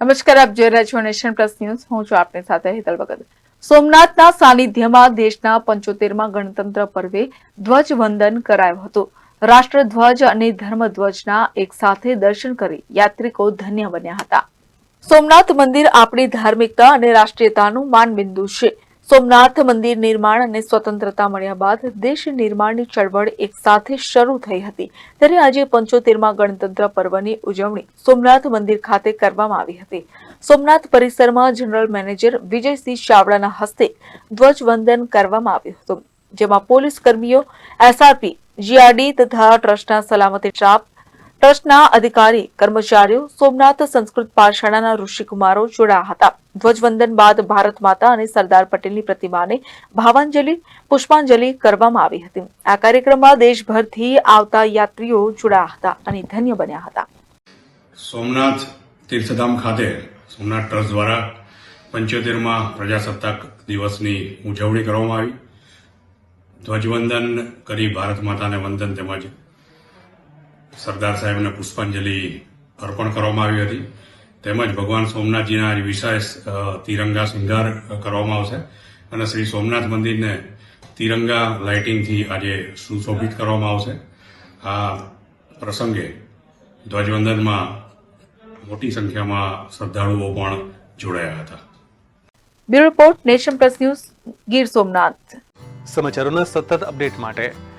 નમસ્કાર, આપ જોઈ રહ્યા છો નેશન પ્લસ ન્યૂઝ. હું છું આપની સાથે હેતલ ભગત. સોમનાથના સાનિધ્યમાં દેશના પંચોતેરમાં ગણતંત્ર પર્વે ધ્વજવંદન કરાયું હતું. રાષ્ટ્રધ્વજ અને ધર્મધ્વજના એક સાથે દર્શન કરી યાત્રિકો ધન્ય બન્યા હતા. સોમનાથ મંદિર આપણી ધાર્મિકતા અને રાષ્ટ્રીયતાનું માનબિંદુ છે. સોમનાથ મંદિર નિર્માણ અને સ્વતંત્રતા મળ્યા બાદ દેશ નિર્માણની ચળવળ એક સાથે શરૂ થઈ હતી. ત્યારે આજે પંચોતેરમાં ગણતંત્ર પર્વની ઉજવણી સોમનાથ મંદિર ખાતે કરવામાં આવી હતી. સોમનાથ પરિસરમાં જનરલ મેનેજર વિજયસિંહ ચાવડાના હસ્તે ધ્વજવંદન કરવામાં આવ્યું હતું, જેમાં પોલીસ કર્મીઓ, એસઆરપી, જીઆરડી તથા ટ્રસ્ટના સલામતી સ્ટાફ ટ્રસ્ટના અધિકારી, કર્મચારીઓ, સોમનાથ સંસ્કૃત પાઠશાળાના ઋષિકુમારો જોડાયા હતા. ધ્વજવંદન બાદ ભારત માતા અને સરદાર પટેલની પ્રતિમાને ભાવાંજલિ, પુષ્પાંજલિ કરવામાં આવી હતી. આ કાર્યક્રમમાં દેશભરથી આવતા યાત્રીઓ જોડાયા હતા અને ધન્ય બન્યા હતા. સોમનાથ તીર્થધામ ખાતે સોમનાથ ટ્રસ્ટ દ્વારા પંચોતેરમાં પ્રજાસત્તાક દિવસની ઉજવણી કરવામાં આવી. ધ્વજવંદન કરી ભારત માતાને વંદન તેમજ સરદાર સાહેબને પુષ્પાંજલિ અર્પણ કરવામાં આવી હતી. તેમજ ભગવાન સોમનાથજીના આજે વિશેષ તિરંગા શૃંગાર કરવામાં આવશે. અને શ્રી સોમનાથ મંદિરને તિરંગા લાઇટિંગથી આજે સુશોભિત કરવામાં આવશે. આ પ્રસંગે ધ્વજવંદનમાં મોટી સંખ્યામાં શ્રદ્ધાળુઓ પણ જોડાયા હતા. Bureau report nation plus news Gir Somnath. સમાચારોના સતત અપડેટ માટે